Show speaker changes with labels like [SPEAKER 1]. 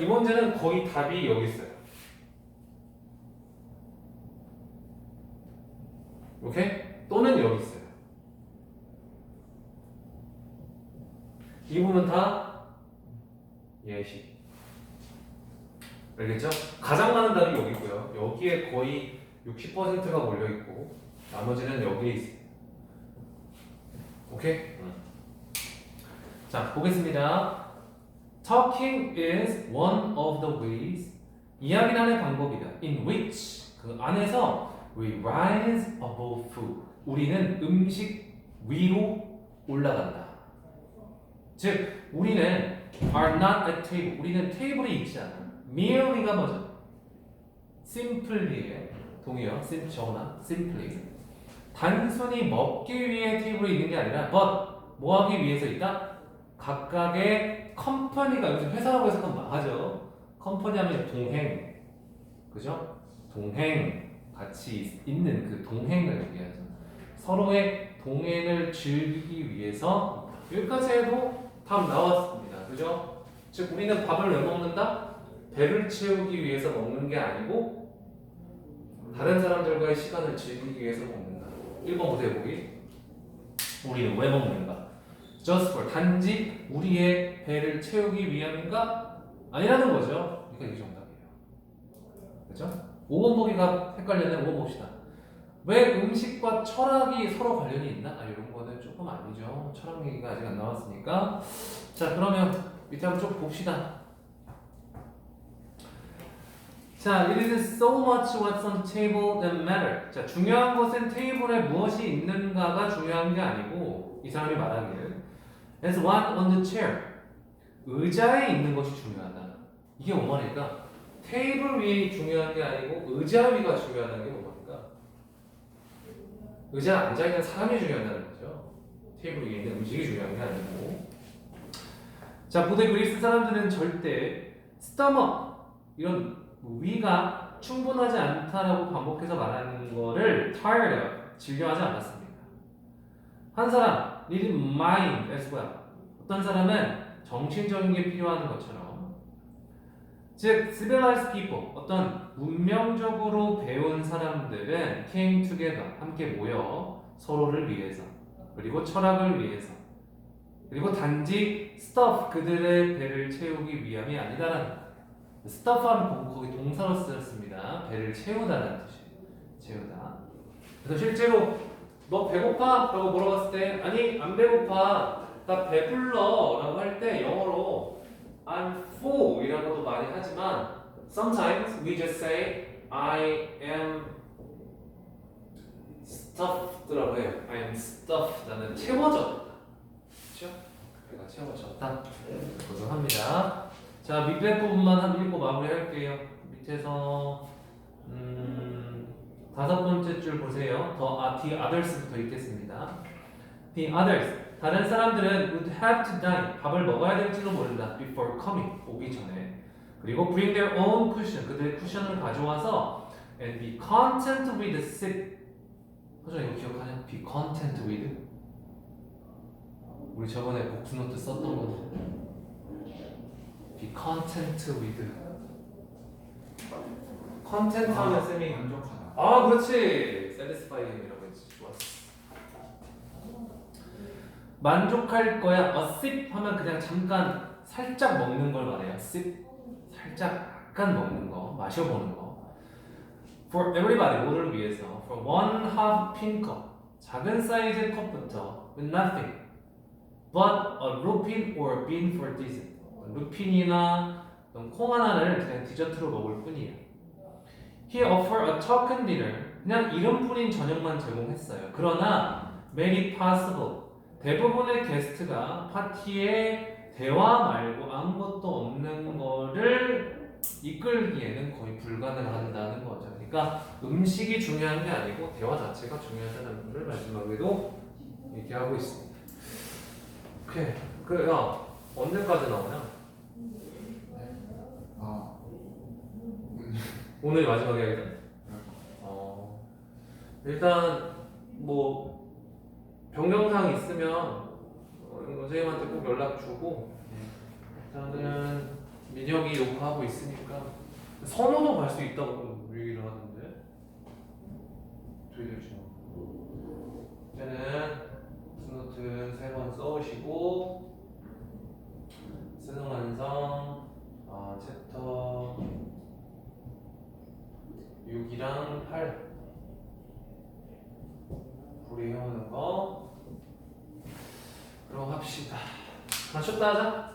[SPEAKER 1] 이 문제는 거의 답이 여기 있어요. 오케이? 또는 여기 있어요. 이 부분 다 예시. 알겠죠? 가장 많은 답이 여기 있고요. 여기에 거의 60%가 몰려 있고 나머지는 여기에 있어요. 오케이? 자, 보겠습니다. Talking is one of the ways 이야기하는 방법이다. In which 그 안에서 we rise above food. 우리는 음식 위로 올라간다. 즉 우리는 are not at table. 우리는 테이블에 있지 않아. merely가 뭐죠? simply의 동의어 sim 저나 simply 단순히 먹기 위해 테이블에 있는 게 아니라 but 뭐 하기 위해서 있다? 각각의 컴퍼니가 요즘 회사라고 해서 좀 망하죠. 컴퍼니 하면 동행, 그죠? 동행 같이 있는 그 동행을 위해서 서로의 동행을 즐기기 위해서 여기까지 해도 답 나왔습니다. 그죠? 즉 우리는 밥을 왜 먹는다? 배를 채우기 위해서 먹는 게 아니고 다른 사람들과의 시간을 즐기기 위해서 먹는다. 1번 보세요 보기. 우리는 왜 먹는가? Just for 단지 우리의 배를 채우기 위함인가? 아니라는 거죠. 그러니까 이게 정답이에요. 그죠? 5번 보기가 헷갈렸네. 5번 봅시다. 왜 음식과 철학이 서로 관련이 있나? 아 이런 거는 조금 아니죠. 철학 얘기가 아직 안 나왔으니까. 자 그러면 밑에 한번 쭉 봅시다. 자, it is so much what's on table that matter. 자, 중요한 것은 테이블에 무엇이 있는가가 중요한 게 아니고 이 사람이 말하기를 as what on the chair. 의자에 있는 것이 중요하다. 이게 뭔 말일까? 테이블 위에 중요한 게 아니고 의자 위가 중요하다는 게뭔 말일까? 의자에 앉아 있는 사람이 중요하다는 거죠. 테이블 위에 있는 음식이 중요한 게 아니고. 자, 고대 그리스 사람들은 절대 스토머 이런 위가 충분하지 않다라고 반복해서 말하는 거를 tired of, 질려하지 않았습니다. 한 사람 need mind as well. 어떤 사람은 정신적인 게 필요한 것처럼 즉 civilized people 어떤 문명적으로 배운 사람들은 came together 함께 모여 서로를 위해서 그리고 철학을 위해서 그리고 단지 stuff 그들의 배를 채우기 위함이 아니다라는 것. Stuff하는 거기 동사로 쓰였습니다. 배를 채우다라는 뜻이 채우다. 그래서 실제로 너 배고파? 라고 물어봤을 때 아니 안 배고파 나 배불러 라고 할 때 영어로 I'm full 이라고도 많이 하지만 sometimes we just say I am stuffed라고 해요 I am stuffed 나는 채워졌다 그렇죠? 배가 채워졌다 고정합니다 자 밑에 부분만 한 읽고 마무리할게요 밑에서 음, 다섯 번째 줄 보세요 더 아, the others부터 읽겠습니다 The others 다른 사람들은 would have to dine 밥을 먹어야 될지도 모른다 before coming 오기 전에 그리고 bring their own cushion 그들의 쿠션을 가져와서 and be content with sit 허정 이거 기억하냐? be content with 우리 저번에 복수노트 썼던 건 데 be content with content 하면 쌤이
[SPEAKER 2] 만족하다.
[SPEAKER 1] 아 그렇지 satisfy이라고 했지 좋았어 만족할 거야 a sip 하면 그냥 잠깐 살짝 먹는 걸 말해요 sip 살짝 약간 먹는 거 마셔보는 거 for everybody 모두를 위해서 for one half pin cup 작은 사이즈 컵부터 with nothing but a lupin or bean for dessert 루핀이나 콩 하나를 그냥 디저트로 먹을 뿐이에요 He offered a token dinner. 그냥 이름뿐인 저녁만 제공했어요. 그러나 it possible. 대부분의 게스트가 파티에 대화 말고 아무것도 없는 거를 이끌기에는 거의 불가능한다는 거죠. 그러니까 음식이 중요한 게 아니고 대화 자체가 중요하다는 것을 마지막에도 얘기하고 있습니다. 오케이. 그, 야, 언제까지 나오냐?
[SPEAKER 2] 아,
[SPEAKER 1] 오늘 마지막에 하겠다. 어, 일단 뭐 변경사항 있으면 어, 선생님한테 꼭 연락 주고 일단은 민혁이 녹화하고 있으니까 선호도 갈 수 있다고 얘기를 하는데 될지 이제는 스노트 세 번 써오시고 수능 완성 아, 챕터 6이랑 8 불이 해오는 거 그럼 합시다. 다 쉬었다 하자.